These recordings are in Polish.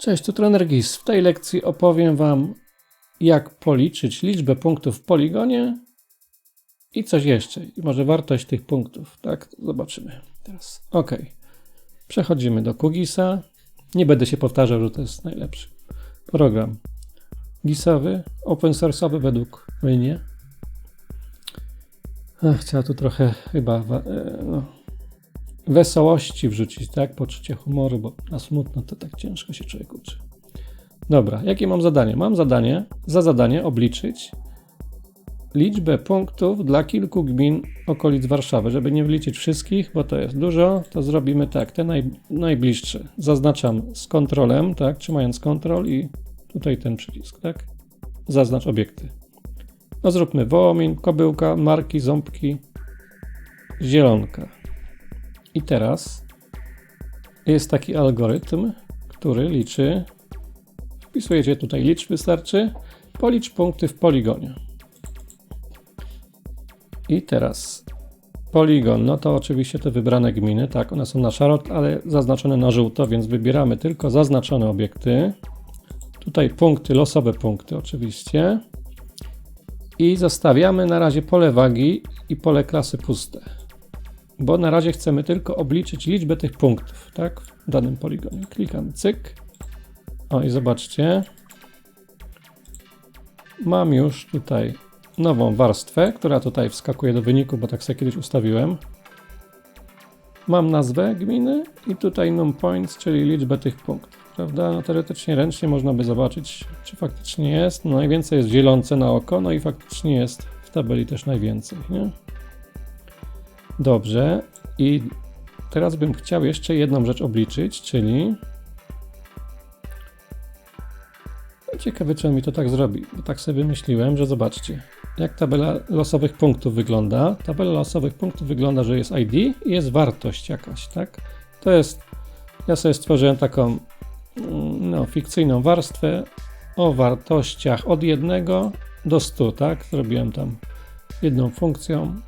Cześć, tu trener GIS. W tej lekcji opowiem Wam, jak policzyć liczbę punktów w poligonie i coś jeszcze. I może wartość tych punktów. Tak, zobaczymy teraz. Ok. Przechodzimy do QGISa. Nie będę się powtarzał, że to jest najlepszy program GISowy, open source'owy według mnie. Ach, trzeba tu trochę chyba e, no, wesołości wrzucić, tak? Poczucie humoru, bo na smutno to tak ciężko się człowiek uczy. Dobra, jakie mam zadanie? Mam zadanie, za zadanie obliczyć liczbę punktów dla kilku gmin okolic Warszawy. Żeby nie wliczyć wszystkich, bo to jest dużo, to zrobimy tak, te naj, najbliższe. Zaznaczam z kontrolem, tak, trzymając kontrol i tutaj ten przycisk, tak? Zaznacz obiekty. No zróbmy Wołomin, Kobyłka, Marki, Ząbki, Zielonka. I teraz jest taki algorytm, który liczy, wpisujecie tutaj licz wystarczy, policz punkty w poligonie. I teraz poligon, no to oczywiście te wybrane gminy, tak, one są na szaro, ale zaznaczone na żółto, więc wybieramy tylko zaznaczone obiekty. Tutaj punkty, losowe punkty oczywiście. I zostawiamy na razie pole wagi i pole klasy puste bo na razie chcemy tylko obliczyć liczbę tych punktów, tak, w danym poligonie. Klikam cyk. O i zobaczcie. Mam już tutaj nową warstwę, która tutaj wskakuje do wyniku, bo tak sobie kiedyś ustawiłem. Mam nazwę gminy i tutaj num points, czyli liczbę tych punktów, prawda? No, teoretycznie ręcznie można by zobaczyć, czy faktycznie jest. No, najwięcej jest zielonce na oko, no i faktycznie jest w tabeli też najwięcej, nie? Dobrze. I teraz bym chciał jeszcze jedną rzecz obliczyć, czyli. No, ciekawe, czy on mi to tak zrobi, bo tak sobie wymyśliłem, że zobaczcie, jak tabela losowych punktów wygląda. Tabela losowych punktów wygląda, że jest ID i jest wartość jakaś, tak? To jest. Ja sobie stworzyłem taką mm, no, fikcyjną warstwę o wartościach od 1 do 100, tak? Zrobiłem tam jedną funkcją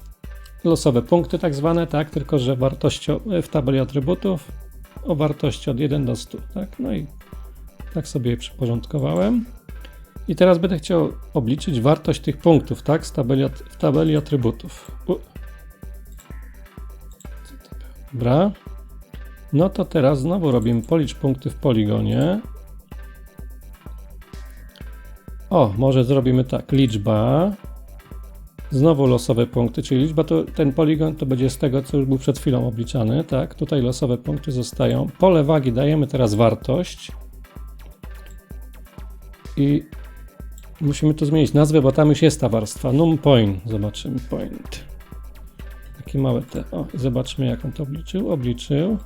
losowe punkty tak zwane, tak, tylko że wartością w tabeli atrybutów o wartości od 1 do 100, tak, no i tak sobie je przyporządkowałem. I teraz będę chciał obliczyć wartość tych punktów, tak, z tabeli, w tabeli atrybutów. Dobra. No to teraz znowu robimy policz punkty w poligonie. O, może zrobimy tak, liczba Znowu losowe punkty, czyli liczba to ten poligon to będzie z tego, co już był przed chwilą obliczany, tak? Tutaj losowe punkty zostają. Pole wagi dajemy teraz wartość. I musimy tu zmienić nazwę, bo tam już jest ta warstwa. Num point. Zobaczymy point. Takie małe te. O, zobaczmy jak on to obliczył. Obliczył.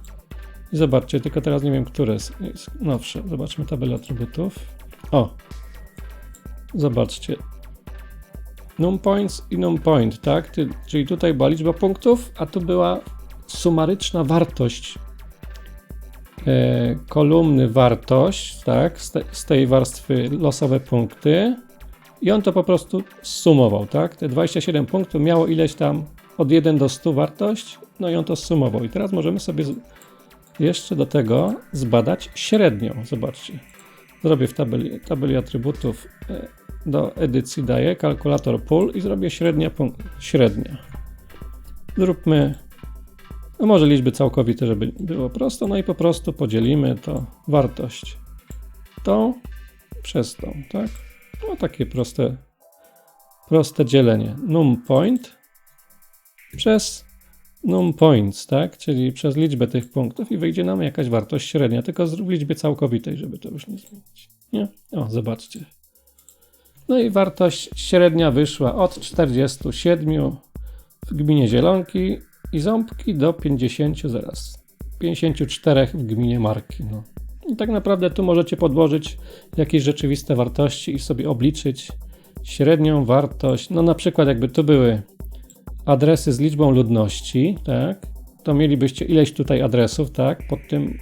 I zobaczcie, tylko teraz nie wiem, które jest nowsze. Zobaczmy tabelę atrybutów. O. Zobaczcie, num points i num point, tak? Czyli tutaj była liczba punktów, a tu była sumaryczna wartość e, kolumny wartość, tak? Z, te, z, tej warstwy losowe punkty i on to po prostu sumował, tak? Te 27 punktów miało ileś tam od 1 do 100 wartość, no i on to sumował. I teraz możemy sobie jeszcze do tego zbadać średnią. Zobaczcie. Zrobię w tabeli, tabeli atrybutów e, do edycji daję kalkulator pól i zrobię średnia, średnia. Zróbmy, no może liczby całkowite, żeby było prosto, no i po prostu podzielimy to wartość tą przez tą, tak? No takie proste, proste dzielenie. Num point przez num points, tak? Czyli przez liczbę tych punktów i wyjdzie nam jakaś wartość średnia, tylko zrób liczbie całkowitej, żeby to już nie zmienić. Nie? O, zobaczcie. No i wartość średnia wyszła od 47 w gminie Zielonki i Ząbki do 50 zaraz. 54 w gminie Marki. No. I tak naprawdę tu możecie podłożyć jakieś rzeczywiste wartości i sobie obliczyć średnią wartość. No na przykład jakby tu były adresy z liczbą ludności, tak, to mielibyście ileś tutaj adresów, tak, pod tym,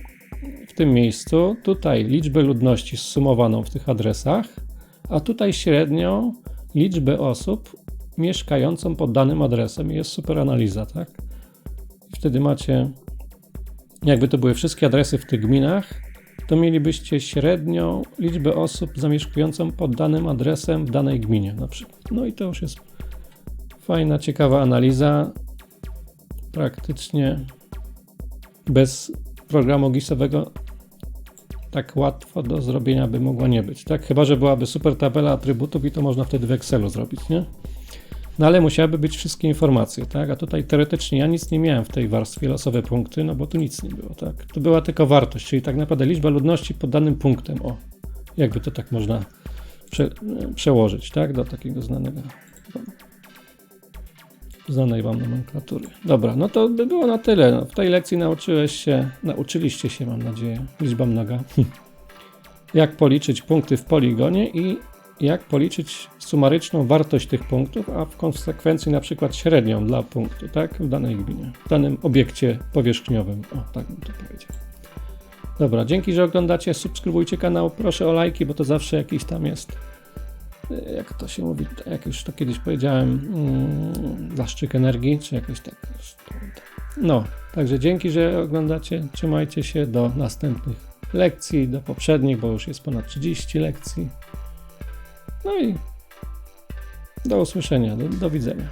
w tym miejscu. Tutaj liczbę ludności zsumowaną w tych adresach a tutaj średnią liczbę osób mieszkającą pod danym adresem. Jest super analiza, tak? Wtedy macie, jakby to były wszystkie adresy w tych gminach, to mielibyście średnią liczbę osób zamieszkującą pod danym adresem w danej gminie na przykład. No i to już jest fajna, ciekawa analiza. Praktycznie bez programu GIS-owego tak łatwo do zrobienia by mogła nie być, tak? Chyba, że byłaby super tabela atrybutów i to można wtedy w Excelu zrobić, nie? No ale musiałyby być wszystkie informacje, tak? A tutaj teoretycznie ja nic nie miałem w tej warstwie losowe punkty, no bo tu nic nie było, tak? To była tylko wartość, czyli tak naprawdę liczba ludności pod danym punktem, o. Jakby to tak można prze, przełożyć, tak? Do takiego znanego znanej wam nomenklatury. Dobra, no to by było na tyle. No, w tej lekcji nauczyłeś się, nauczyliście się, mam nadzieję, liczba mnoga, jak policzyć punkty w poligonie i jak policzyć sumaryczną wartość tych punktów, a w konsekwencji na przykład średnią dla punktu, tak, w danej gminie, w danym obiekcie powierzchniowym. O, tak bym to powiedział. Dobra, dzięki, że oglądacie, subskrybujcie kanał, proszę o lajki, bo to zawsze jakiś tam jest jak to się mówi, jak już to kiedyś powiedziałem, mm, zaszczyk energii, czy jakoś tak. No, także dzięki, że oglądacie. Trzymajcie się do następnych lekcji, do poprzednich, bo już jest ponad 30 lekcji. No i do usłyszenia, do, do widzenia.